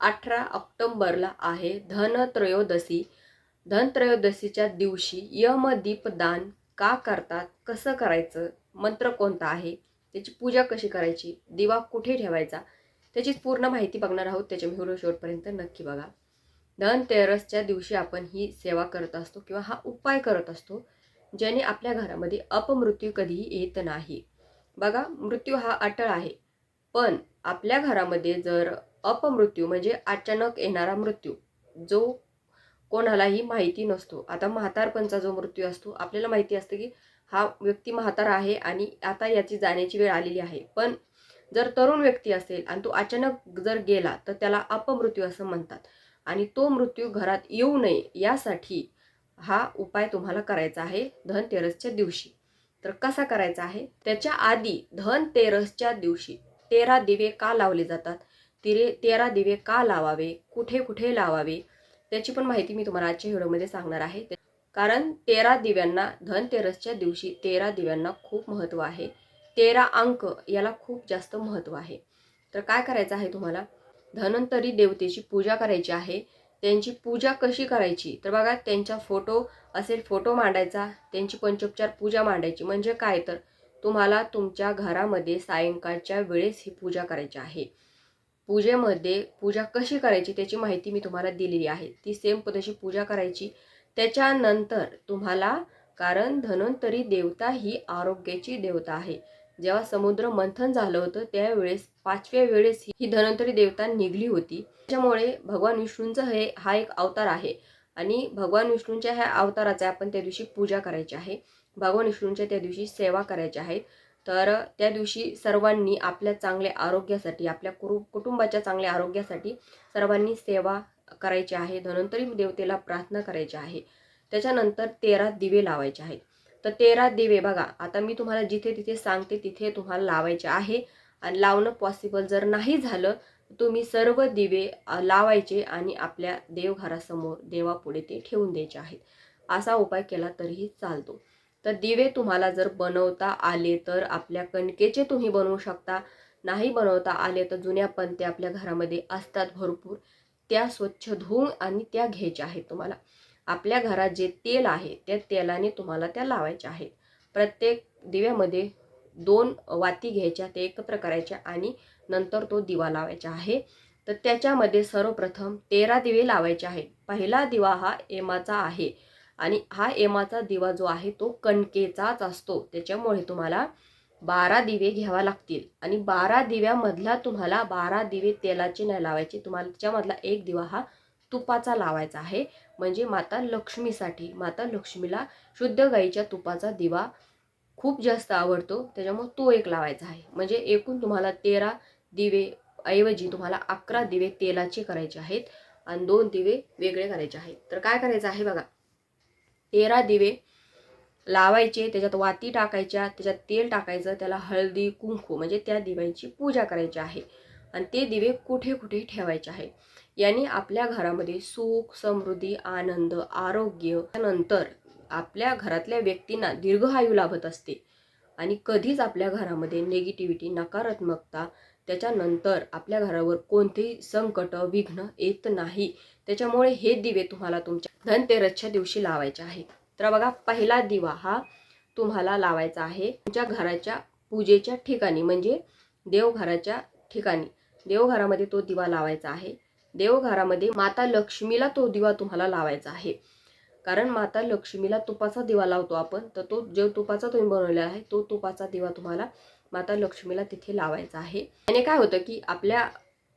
अठरा ऑक्टोंबरला आहे धनत्रयोदशी. धनत्रयोदशीच्या दिवशी यमदीपदान का करतात? कसं करायचं? मंत्र कोणता आहे? त्याची पूजा कशी करायची? दिवा कुठे ठेवायचा? त्याची पूर्ण माहिती बघणार आहोत. त्याच्या व्हिडिओ शेवटपर्यंत नक्की बघा. धनतेरसच्या दिवशी आपण ही सेवा करत असतो किंवा हा उपाय करत असतो ज्याने आपल्या घरामध्ये अपमृत्यू कधीही येत नाही. बघा मृत्यू हा अटळ आहे. पण आपल्या घरामध्ये जर अपमृत्यू म्हणजे अचानक येणारा मृत्यू जो कोणालाही माहिती नसतो. आता म्हातारपणचा जो मृत्यू असतो आपल्याला माहिती असतं की हा व्यक्ती म्हातारा आहे आणि आता याची जाण्याची वेळ आलेली आहे. पण जर तरुण व्यक्ती असेल आणि तो अचानक जर गेला तर त्याला अपमृत्यू असं म्हणतात. आणि तो मृत्यू घरात येऊ नये यासाठी हा उपाय तुम्हाला करायचा आहे धनतेरसच्या दिवशी. तर कसा करायचा आहे? त्याच्या आधी धनतेरसच्या दिवशी तेरा दिवे का लावले जातात? तिरे तेरा दिवे का लावावे? कुठे कुठे लावावे? त्याची पण माहिती मी तुम्हाला आजच्या व्हिडिओमध्ये सांगणार आहे. कारण तेरा दिव्यांना धनतेरसच्या दिवशी तेरा दिव्यांना खूप महत्त्व आहे. तेरा अंक याला खूप जास्त महत्त्व आहे. तर काय करायचं आहे तुम्हाला? धनंतरी देवतेची पूजा करायची आहे. त्यांची पूजा कशी करायची? तर बघा त्यांचा फोटो असेल फोटो मांडायचा त्यांची पंचोपचार पूजा मांडायची. म्हणजे काय? तर तुम्हाला तुमच्या घरामध्ये सायंकाळच्या वेळेस ही पूजा करायची आहे. पूजेमध्ये पूजा कशी करायची त्याची माहिती मी तुम्हाला दिलेली आहे. ती सेम पद्धतीची पूजा करायची. त्याच्यानंतर तुम्हाला कारण धन्वंतरी देवता ही आरोग्याची देवता आहे. जेव्हा समुद्र मंथन झालं होतं त्यावेळेस पाचव्या वेळेस ही धन्वंतरी देवता निघली होती. त्याच्यामुळे भगवान विष्णूंचं हे हा एक अवतार आहे. आणि भगवान विष्णूंच्या ह्या अवताराचा आपण त्या दिवशी पूजा करायची आहे. भगवान विष्णूंच्या त्या दिवशी सेवा करायची आहे. तर त्या दिवशी सर्वांनी आपल्या चांगल्या आरोग्यासाठी आपल्या कुरु कुटुंबाच्या चांगल्या आरोग्यासाठी सर्वांनी सेवा करायची आहे. धनंतरी देवतेला प्रार्थना करायची आहे. त्याच्यानंतर तेरा दिवे लावायचे आहेत. तर तेरा दिवे बघा आता मी तुम्हाला जिथे तिथे सांगते तिथे तुम्हाला लावायचे आहे. आणि लावणं पॉसिबल जर नाही झालं तुम्ही सर्व दिवे लावायचे आणि आपल्या देवघरासमोर देवापुढे ते ठेवून द्यायचे आहेत. असा उपाय केला तरीही चालतो. तर दिवे तुम्हाला जर बनवता आले तर आपल्या कणकेचे तुम्ही बनवू शकता. नाही बनवता आले तर जुन्या पणते आपल्या घरामध्ये असतात भरपूर. त्या स्वच्छ धुवून आणि त्या घ्यायच्या आहेत तुम्हाला. आपल्या घरात जे तेल आहे त्या तेलाने तुम्हाला त्या लावायच्या आहेत. प्रत्येक दिव्यामध्ये दोन वाती घ्यायच्या ते एकत्र करायच्या आणि नंतर तो दिवा लावायचा आहे. तर त्याच्यामध्ये सर्वप्रथम तेरा दिवे लावायचे आहेत. पहिला दिवा हा एमाचा आहे. आणि हा एमाचा दिवा जो आहे तो कणकेचाच असतो. त्याच्यामुळे तुम्हाला बारा दिवे घ्यावा लागतील. आणि बारा दिव्यामधला तुम्हाला बारा दिवे तेलाचे नाही लावायचे. तुम्हाला त्याच्यामधला एक दिवा हा तुपाचा लावायचा आहे. म्हणजे माता लक्ष्मीसाठी माता लक्ष्मीला शुद्ध गाईच्या तुपाचा दिवा खूप जास्त आवडतो. त्याच्यामुळे तो एक लावायचा आहे. म्हणजे एकूण तुम्हाला तेरा दिवे ऐवजी तुम्हाला अकरा दिवे तेलाचे करायचे आहेत. आणि दोन दिवे वेगळे करायचे आहेत. तर काय करायचं आहे बघा. तेरा दिवे लावायचे त्याच्यात वाती टाकायच्या त्याच्यात तेल टाकायचं त्याला हळदी कुंकू म्हणजे त्या दिव्यांची पूजा करायची आहे. आणि ते दिवे कुठे कुठे ठेवायचे आहे? याने आपल्या घरामध्ये सुख समृद्धी आनंद आरोग्य नंतर आपल्या घरातल्या व्यक्तींना दीर्घ आयु लाभत असते. आणि कधीच आपल्या घरामध्ये निगेटिव्हिटी नकारात्मकता त्याच्यानंतर आपल्या घरावर कोणतेही संकट विघ्न येत नाही. त्याच्यामुळे हे दिवे तुम्हाला तुमच्या धनतेरसच्या दिवशी लावायचे आहे तर बघा पहिला दिवा हा तुम्हाला लावायचा आहे तुमच्या घराच्या पूजेच्या ठिकाणी म्हणजे देवघराच्या ठिकाणी. देवघरामध्ये तो दिवा लावायचा आहे. देवघरामध्ये माता लक्ष्मीला तो दिवा तुम्हाला लावायचा आहे. कारण माता लक्ष्मीला तुपाचा दिवा लावतो आपण तर तो जो तुपाचा तुम्ही बनवलेला आहे तो तुपाचा दिवा तुम्हाला माता लक्ष्मीला तिथे लावायचा आहे. आणि काय होतं की आपल्या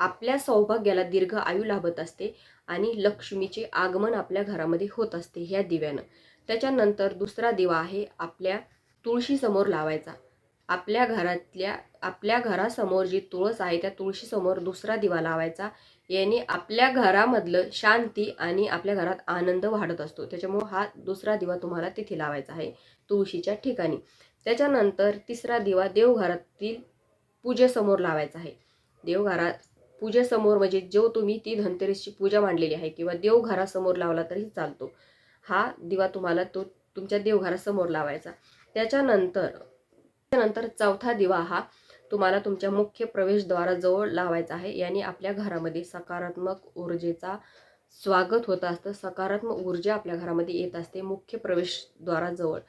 आपल्या सौभाग्याला दीर्घ आयु लाभत असते आणि लक्ष्मीचे आगमन आपल्या घरामध्ये होत असते ह्या दिव्यानं. त्याच्यानंतर दुसरा दिवा आहे आपल्या तुळशीसमोर लावायचा. आपल्या घरातल्या आपल्या घरासमोर जी तुळस आहे त्या तुळशीसमोर दुसरा दिवा लावायचा. याने आपल्या घरामधलं शांती आणि आपल्या घरात आनंद वाढत असतो. त्याच्यामुळं हा दुसरा दिवा तुम्हाला तिथे लावायचा आहे तुळशीच्या ठिकाणी. त्याच्यानंतर तिसरा दिवा देवघरातील पूजेसमोर लावायचा आहे. देवघरात पूजेसमोर म्हणजे जो तुम्ही ती धनतेरसची पूजा मांडलेली आहे किंवा देवघरासमोर लावला तरी चालतो. हा दिवा तुम्हाला तो तुमच्या देवघरासमोर लावायचा. त्याच्यानंतर त्यानंतर चौथा दिवा हा तुम्हाला तुमच्या मुख्य प्रवेशद्वाराजवळ लावायचा आहे. याने आपल्या घरामध्ये सकारात्मक ऊर्जेचा स्वागत होत असतं. सकारात्मक ऊर्जा आपल्या घरामध्ये येत असते मुख्य प्रवेशद्वाराजवळ.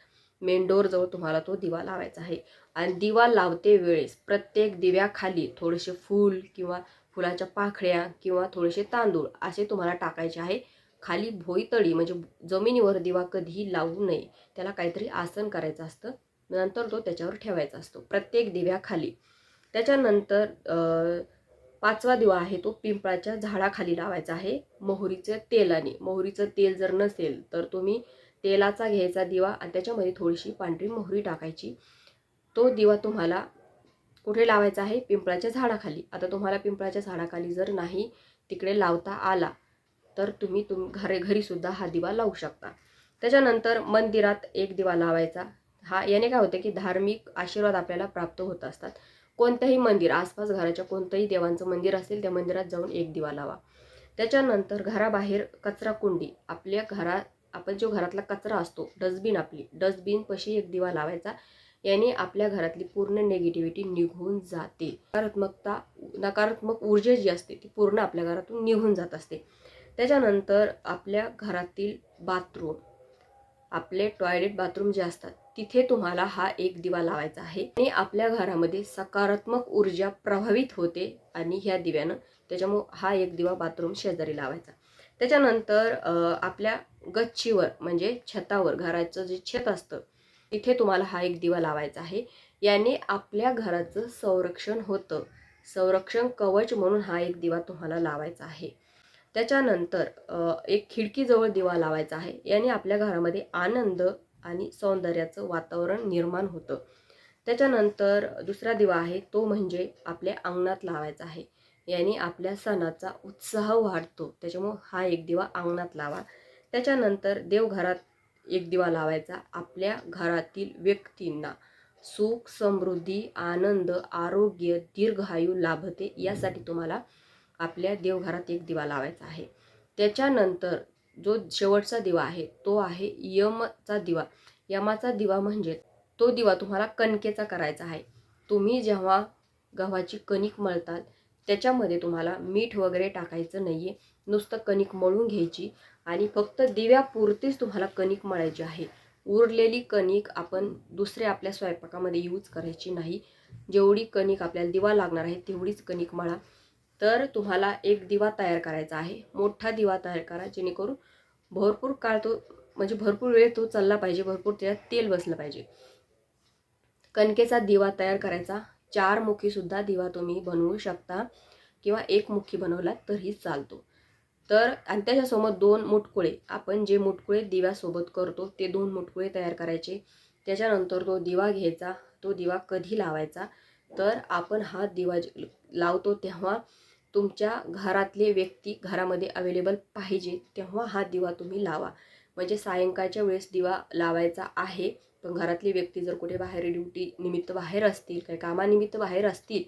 मेन डोअरजवळ तुम्हाला तो दिवा लावायचा आहे. आणि दिवा लावते वेळेस प्रत्येक दिव्याखाली थोडेसे फूल किंवा फुलाच्या पाखळ्या किंवा थोडेसे तांदूळ असे तुम्हाला टाकायचे आहे. खाली भोईतळी म्हणजे जमिनीवर दिवा कधीही लावू नये. त्याला काहीतरी आसन करायचं असतं. नंतर तो त्याच्यावर ठेवायचा असतो. प्रत्येक दिव्याखाली. त्याच्यानंतर पाचवा दिवा आहे तो पिंपळाच्या झाडाखाली लावायचा आहे. मोहरीचं तेलाने मोहरीचं तेल जर नसेल तर तुम्ही तेलाचा घ्यायचा दिवा आणि त्याच्यामध्ये थोडीशी पांढरी मोहरी टाकायची. तो दिवा तुम्हाला कुठे लावायचा आहे? पिंपळाच्या झाडाखाली. आता तुम्हाला पिंपळाच्या झाडाखाली जर नाही तिकडे लावता आला तर तुम्ही तुम घरे घरीसुद्धा हा दिवा लावू शकता. त्याच्यानंतर मंदिरात एक दिवा लावायचा. हा याने काय होतं की धार्मिक आशीर्वाद आपल्याला प्राप्त होत असतात. कोणत्याही मंदिर आसपास घराच्या कोणतंही देवांचं मंदिर असेल त्या मंदिरात जाऊन एक दिवा लावा. त्याच्यानंतर घराबाहेर कचरा कुंडी आपल्या घरात आपण जो घरातला कचरा असतो डस्टबिन आपली डस्टबिन पशी एक दिवा लावायचा याने आपल्या घरातली पूर्ण निगेटिव्हिटी निघून जाते. नकारात्मकता नकारात्मक ऊर्जा जी असते ती पूर्ण आपल्या घरातून निघून जात असते. त्याच्यानंतर आपल्या घरातील बाथरूम आपले टॉयलेट बाथरूम जे असतात तिथे तुम्हाला हा एक दिवा लावायचा आहे. आणि आपल्या घरामध्ये सकारात्मक ऊर्जा प्रभावित होते आणि ह्या दिव्यानं त्याच्यामुळं हा एक दिवा बाथरूम शेजारी लावायचा. त्याच्यानंतर आपल्या गच्चीवर म्हणजे छतावर घराचं जे छत असतं तिथे तुम्हाला हा एक दिवा लावायचा आहे. याने आपल्या घराचं संरक्षण होतं. संरक्षण कवच म्हणून हा एक दिवा तुम्हाला लावायचा आहे. त्याच्यानंतर एक खिडकीजवळ दिवा लावायचा आहे. याने आपल्या घरामध्ये आनंद आणि सौंदर्याचं वातावरण निर्माण होतं. त्याच्यानंतर दुसरा दिवा आहे तो म्हणजे आपल्या अंगणात लावायचा आहे. याने आपल्या सणाचा उत्साह वाढतो. त्याच्यामुळं हा एक दिवा अंगणात लावा. त्याच्यानंतर देवघरात एक दिवा लावायचा. आपल्या घरातील व्यक्तींना सुख समृद्धी आनंद आरोग्य दीर्घायू लाभते यासाठी तुम्हाला आपल्या देवघरात एक दिवा लावायचा आहे. त्याच्यानंतर जो शेवटचा दिवा आहे तो आहे यमचा दिवा. यमाचा दिवा म्हणजे तो दिवा तुम्हाला कणकेचा करायचा आहे. तुम्ही जेव्हा गव्हाची कणिक मळतात त्याच्यामध्ये तुम्हाला मीठ वगैरे टाकायचं नाही आहे नुसतं कणिक मळून घ्यायची आणि फक्त दिव्यापुरतीच तुम्हाला कणिक मळायची आहे. उरलेली कणिक आपण दुसऱ्या आपल्या स्वयंपाकामध्ये यूज करायची नाही. जेवढी कणिक आपल्याला दिवा लागणार आहे तेवढीच कणिक मळा. तर तुम्हाला एक दिवा तयार करायचा आहे. मोठा दिवा तयार करा जेणेकरून भरपूर काळ तो म्हणजे भरपूर वेळ तो चालला पाहिजे भरपूर त्याच्यात तेल बसलं पाहिजे. कणकेचा दिवा तयार करायचा. चार मुखीसुद्धा दिवा तुम्ही बनवू शकता किंवा एक मुखी बनवला तरी चालतो. तर आणि त्याच्यासमोर दोन मुटकुळे आपण जे मुटकुळे दिव्यासोबत करतो ते दोन मुटकुळे तयार करायचे. त्याच्यानंतर तो दिवा घ्यायचा तो दिवा कधी लावायचा? तर आपण हा दिवा लावतो तेव्हा तुमच्या घरातले व्यक्ती घरामध्ये अवेलेबल पाहिजे तेव्हा हा दिवा तुम्ही लावा. म्हणजे सायंकाळच्या वेळेस दिवा लावायचा आहे पण घरातली व्यक्ती जर कुठे बाहेर ड्युटी निमित्त बाहेर असतील काही कामानिमित्त बाहेर असतील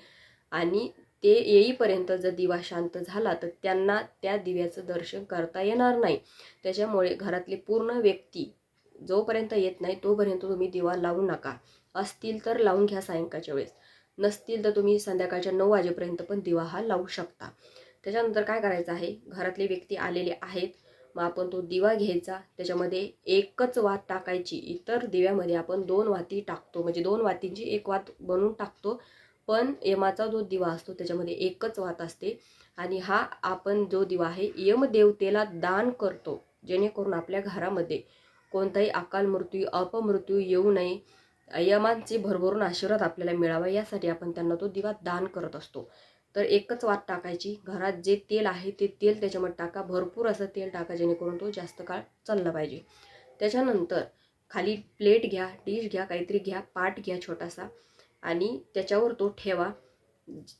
आणि ते येईपर्यंत जर दिवा शांत झाला तर त्यांना त्या दिव्याचं दर्शन करता येणार नाही. त्याच्यामुळे घरातले पूर्ण व्यक्ती जोपर्यंत येत नाही तोपर्यंत तुम्ही दिवा लावू नका. असतील तर लावून घ्या सायंकाळच्या वेळेस. नसतील तर तुम्ही संध्याकाळच्या नऊ वाजेपर्यंत पण दिवा हा लावू शकता. त्याच्यानंतर काय करायचं आहे? घरातले व्यक्ती आलेले आहेत. मग आपण तो दिवा घ्यायचा. त्याच्यामध्ये एकच वात टाकायची. इतर दिव्यामध्ये आपण दोन वाती टाकतो. म्हणजे दोन वातींची एक वात बनवून टाकतो. पण यमाचा जो दिवा असतो त्याच्यामध्ये एकच वात असते. आणि हा आपण जो दिवा आहे यमदेवतेला दान करतो. जेणेकरून आपल्या घरामध्ये कोणताही अकाल मृत्यू अपमृत्यू येऊ नये. यमांचे भरभरून आशीर्वाद आपल्याला मिळावा. यासाठी आपण त्यांना तो दिवा दान करत असतो. तर एकच वात टाकायची. घरात जे तेल आहे ते तेल त्याच्यामध्ये टाका. भरपूर असं तेल टाका जेणेकरून तो जास्त काळ चालला पाहिजे. त्याच्यानंतर खाली प्लेट घ्या डिश घ्या काहीतरी घ्या पाट घ्या छोटासा आणि त्याच्यावर तो ठेवा.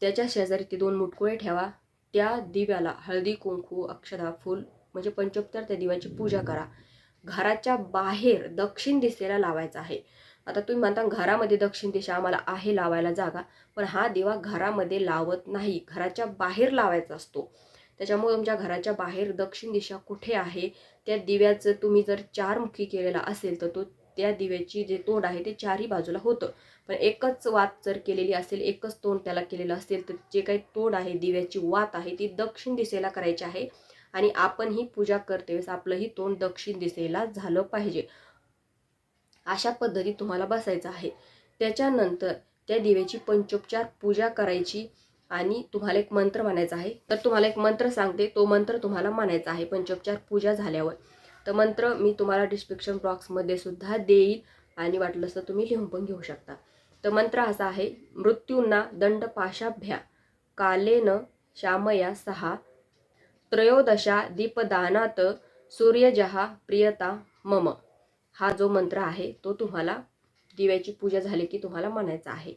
त्याच्या शेजारी ते दोन मुटकुळे ठेवा. त्या दिव्याला हळदी कुंकू अक्षदा फूल म्हणजे पंचोत्तर त्या दिव्याची पूजा करा. घराच्या बाहेर दक्षिण दिशेला लावायचा आहे. आता तुम्ही म्हणता घरामध्ये दक्षिण दिशा आम्हाला आहे लावायला जागा पण हा दिवा घरामध्ये लावत नाही. घराच्या बाहेर लावायचा असतो. त्याच्यामुळे तुमच्या घराच्या बाहेर दक्षिण दिशा कुठे आहे? त्या दिव्याचं तुम्ही जर चारमुखी केलेला असेल तर तो त्या दिव्याची जे तोंड आहे ते चारही बाजूला होतं. पण एकच वात जर केलेली असेल एकच तोंड त्याला केलेलं असेल तर जे काही तोंड आहे दिव्याची वात आहे ती दक्षिण दिशेला करायची आहे. आणि आपण ही पूजा करते वेळेस आपलंही तोंड दक्षिण दिशेला झालं पाहिजे. अशा पद्धतीत तुम्हाला बसायचं आहे. त्याच्यानंतर त्या दिव्याची पंचोपचार पूजा करायची आणि तुम्हाला एक मंत्र म्हणायचा आहे. तर तुम्हाला एक मंत्र सांगते. तो मंत्र तुम्हाला म्हणायचा आहे पंचोपचार पूजा झाल्यावर. तर मंत्र मी तुम्हाला डिस्क्रिप्शन बॉक्समध्ये सुद्धा देईल आणि वाटलंच तर तुम्ही लिहून पण घेऊ शकता. तर मंत्र असा आहे मृत्यूंना दंड पाशाभ्या कालेन श्यामया सहा त्रयोदशा दीपदानात सूर्यजहा प्रियता मम. हा जो मंत्र आहे तो तुम्हाला दिव्याची पूजा झाली की तुम्हाला म्हणायचा आहे.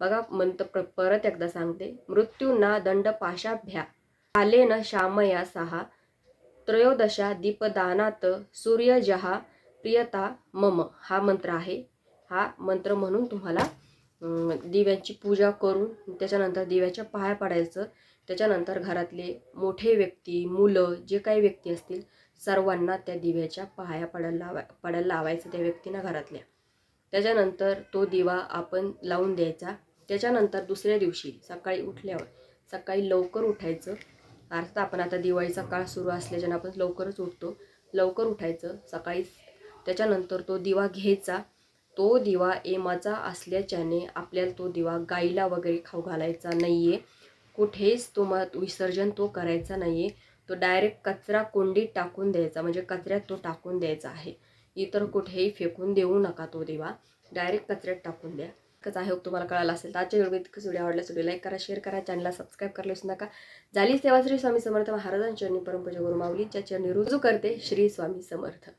बघा मंत्र प्र- परत एकदा सांगते. मृत्यूंना दंड पाशाभ्या कालेन श्यामया सहा त्रयोदशा दीपदानात सूर्यजहा प्रियता मम हा मंत्र आहे. हा मंत्र म्हणून तुम्हाला दिव्यांची पूजा करून त्याच्यानंतर दिव्याच्या पाया पडायचं. त्याच्यानंतर घरातले मोठे व्यक्ती मुलं जे काही व्यक्ती असतील सर्वांना त्या दिव्याच्या पाया पडायला लावा पडायला लावायचं त्या व्यक्तींना घरातल्या. त्याच्यानंतर तो दिवा आपण लावून द्यायचा. त्याच्यानंतर दुसऱ्या दिवशी सकाळी उठल्यावर सकाळी लवकर उठायचं. अर्थात आपण आता दिवाळीचा काळ सुरू असल्याच्यानं आपण लवकरच उठतो. लवकर उठायचं सकाळी. त्याच्यानंतर तो दिवा घ्यायचा. तो दिवा एमाचा असल्याच्याने आपल्याला तो दिवा गाईला वगैरे खाऊ घालायचा नाही आहे कुठेच तो मग विसर्जन तो करायचा नाही आहे तो डायरेक्ट कचरा कोंडीत टाकून द्यायचा. म्हणजे कचऱ्यात तो टाकून द्यायचा आहे. इतर कुठेही फेकून देऊ नका तो दिवा. डायरेक्ट कचऱ्यात टाकून द्या. कसं आहे. तुम्हाला कळालं असेल तर आजच्या व्हिडिओ इतकंच. व्हिडिओ आवडला व्हिडिओ लाईक करा शेअर करा चॅनलला सबस्क्राईब करायला विसरू नका. झाली सेवा श्री स्वामी समर्थ महाराजांच्या चरणी परमपूजा गुरुमावली ज्या चरणी रुजू करते श्री स्वामी समर्थ.